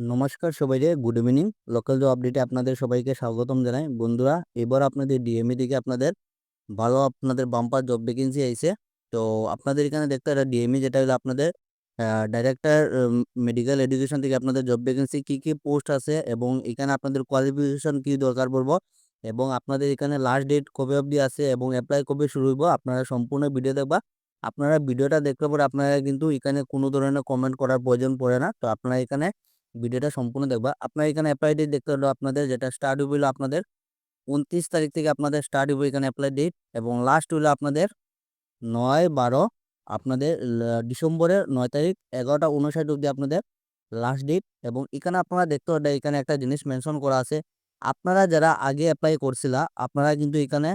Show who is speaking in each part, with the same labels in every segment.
Speaker 1: নমস্কার সবাইকে, good evening. Local job আপডেটে আপনাদের সবাইকে স্বাগতম জানাই। বন্ধুরা, এবার আপনাদের ডিএমই থেকে আপনাদের ভালো আপনাদের বাম্পার জব ভ্যাকেন্সি আইছে। তো আপনাদের এখানে দেখতে একটা ডিএমই যেটা হলো আপনাদের ডাইরেক্টর মেডিকেল এডুকেশন থেকে আপনাদের জব ভ্যাকেন্সি কী কী পোস্ট আছে এবং এখানে আপনাদের কোয়ালিফিকেশন কী দরকার পড়ব এবং আপনাদের এখানে লাস্ট ডেট কবে অবধি আছে এবং অ্যাপ্লাই কবে শুরু হইব আপনারা সম্পূর্ণ ভিডিও দেখবা। আপনারা ভিডিওটা দেখলে পরে আপনারা কিন্তু এখানে কোনো ধরনের কমেন্ট করার প্রয়োজন পড়ে না। তো আপনারা এখানে ভিডিওটা সম্পূর্ণ দেখবা। আপনার এখানে অ্যাপ্লাই ডেট দেখতে হলো আপনাদের যেটা স্টার্ট হইল আপনাদের উনত্রিশ তারিখ থেকে আপনাদের স্টার্ট হইব এখানে অ্যাপ্লাই ডেট এবং লাস্ট হইল আপনাদের নয় বারো আপনাদের ডিসেম্বরের নয় তারিখ এগারোটা উনষাট অবধি আপনাদের লাস্ট ডেট এবং এখানে আপনারা দেখতে পাবেন এখানে একটা জিনিস মেনশন করা আছে। আপনারা যারা আগে অ্যাপ্লাই করছিলা, আপনারা কিন্তু এখানে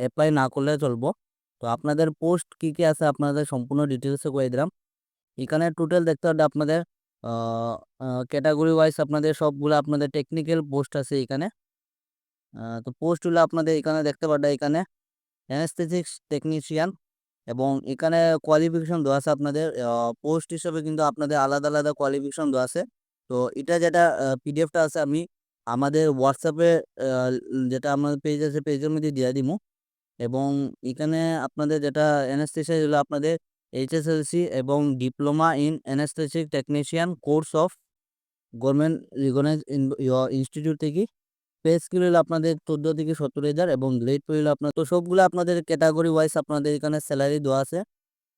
Speaker 1: অ্যাপ্লাই না করলে চলবো। তো আপনাদের পোস্ট কী কী আছে আপনাদের সম্পূর্ণ ডিটেলসে করে দিলাম। এখানে টোটাল দেখতে হবে আপনাদের ক্যাটাগরি ওয়াইজ আপনাদের সবগুলো আপনাদের টেকনিক্যাল পোস্ট আছে এখানে। তো পোস্টগুলো আপনাদের এখানে দেখতে পারবেন, এখানে অ্যানেস্থেটিক্স টেকনিশিয়ান এবং এখানে কোয়ালিফিকেশন দেওয়া আছে আপনাদের। পোস্ট হিসেবে কিন্তু আপনাদের আলাদা আলাদা কোয়ালিফিকেশন দেওয়া আছে। তো এটা যেটা পিডিএফটা আছে, আমি আমাদের হোয়াটসঅ্যাপে যেটা আমাদের পেজ আছে পেজের মধ্যে দিয়ে দিব এবং এখানে আপনাদের যেটা অ্যানেস্থেসিয়া হলো আপনাদের এইচএসএলসি এবং diploma in anaesthetic technician course of government recognise institute থেকে। পে স্কিল হলো আপনাদের চোদ্দ থেকে সত্তর হাজার এবং গ্রেড পে হলো আপনার, তো সবগুলো আপনাদের ক্যাটাগরি ওয়াইজ আপনাদের এখানে স্যালারি দেওয়া আছে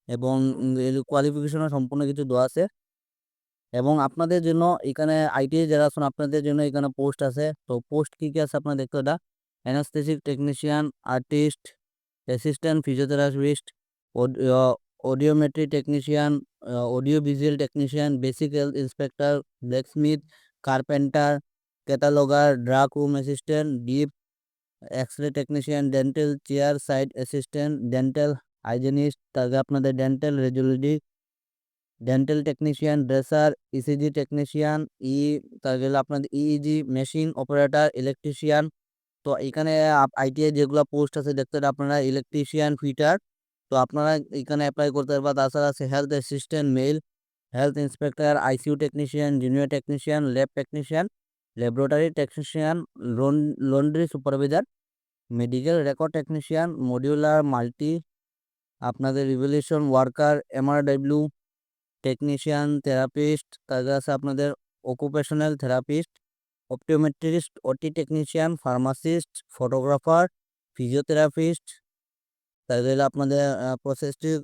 Speaker 1: এবং কোয়ালিফিকেশনও সম্পূর্ণ কিছু দেওয়া আছে। এবং আপনাদের জন্য এখানে আইটিআই যারা আছেন, আপনাদের জন্য এখানে পোস্ট আছে। তো পোস্ট কী কী আছে আপনার দেখতে ওটা anaesthetic technician, artist, assistant, physiotherapist audiometry technician audio visual technician basic health inspector blacksmith carpenter cataloguer drug room assistant dip X ray technician dental chair side assistant dental hygienist তারপরে আপনাদের dental radiology dental technician dresser ECG technician E তারপরে আপনাদের EEG machine operator electrician তো এখানে ITI যেগুলো post আছে দেখতে আপনারা ইলেকট্রিশিয়ান ফিটার তো আপনারা এখানে অ্যাপ্লাই করতে পারবা তাছাড়া আছে health assistant male health inspector ICU technician junior technician lab technician laboratory technician laundry supervisor medical record technician modular multi আপনাদের revolution worker MRW technician therapist তাদের আছে আপনাদের occupational therapist optometrist OT technician pharmacist photographer physiotherapist তাদের হলো আপনাদের প্রসেসটিক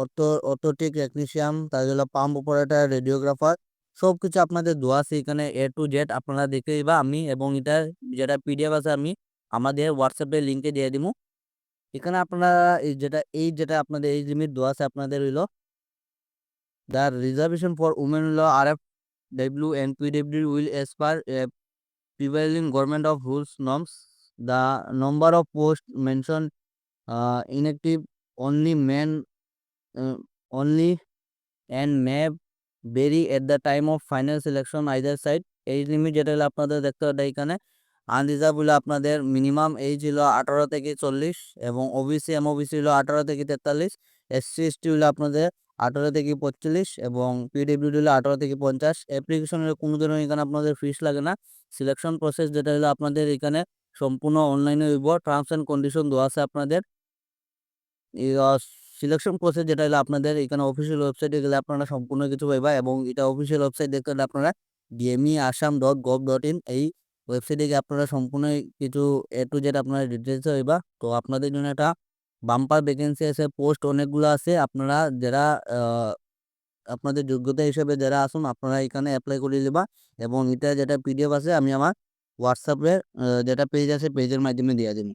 Speaker 1: অর্থো orthotic technician তাদের হলো pump operator radiographer সব কিছু আপনাদের দেওয়া আছে এখানে এ টু জেড আপনারা দেখে দিবা আমি এবং এটা যেটা পিডিএফ আছে আমি আমাদের হোয়াটসঅ্যাপে লিঙ্কে দিয়ে দিব এখানে আপনারা যেটা, এই যেটা আপনাদের, এই লিমিট দেওয়া আছে আপনাদের হইল দ্য রিজার্ভেশন ফর উমেন হইল R F W N P W will as per prevailing government of rules norms the number of post mention inactive only men uh, only and may vary at the time of final selection either side. Age limit যেটা হলো আপনাদের দেখতে হবে এখানে। Unreserved হলো আপনাদের minimum age হলো আঠারো থেকে চল্লিশ এবং ওবিসি এম ওবিসি হলো আঠারো থেকে তেতাল্লিশ। এসসি এসটি হলো আপনাদের আঠারো থেকে পঁয়তাল্লিশ এবং পিডব্লিউডি হলো আঠারো থেকে পঞ্চাশ। অ্যাপ্লিকেশন অ্যাপ্লিকেশনের কোনো ধরনের এখানে আপনাদের ফিস লাগে না। সিলেকশন প্রসেস যেটা হলো আপনাদের এখানে সম্পূর্ণ অনলাইনে হইব। টার্মস অ্যান্ড কন্ডিশন দেওয়া আছে আপনাদের। সিলেকশন প্রসেস যেটা হলো আপনাদের এখানে অফিসিয়াল ওয়েবসাইটে গেলে আপনারা সম্পূর্ণ কিছু পাইবা এবং এটা অফিসিয়াল ওয়েবসাইট দেখতে হলে আপনারা DME Assam dot gov dot in এই ওয়েবসাইটে গিয়ে আপনারা সম্পূর্ণ কিছু এ টু জেড আপনারা ডিটেলস হইবা তো আপনাদের জন্য একটা বাম্পার ভ্যাকেন্সি আছে পোস্ট অনেকগুলো আছে। আপনারা যারা আপনাদের যোগ্যতা হিসেবে যারা আসুন, আপনারা এখানে অ্যাপ্লাই করে দেবা এবং এটা যেটা পিডিএফ আছে, আমি আমার হোয়াটসঅ্যাপে যেটা পেজ আছে পেজের মাধ্যমে দিয়ে দেবো।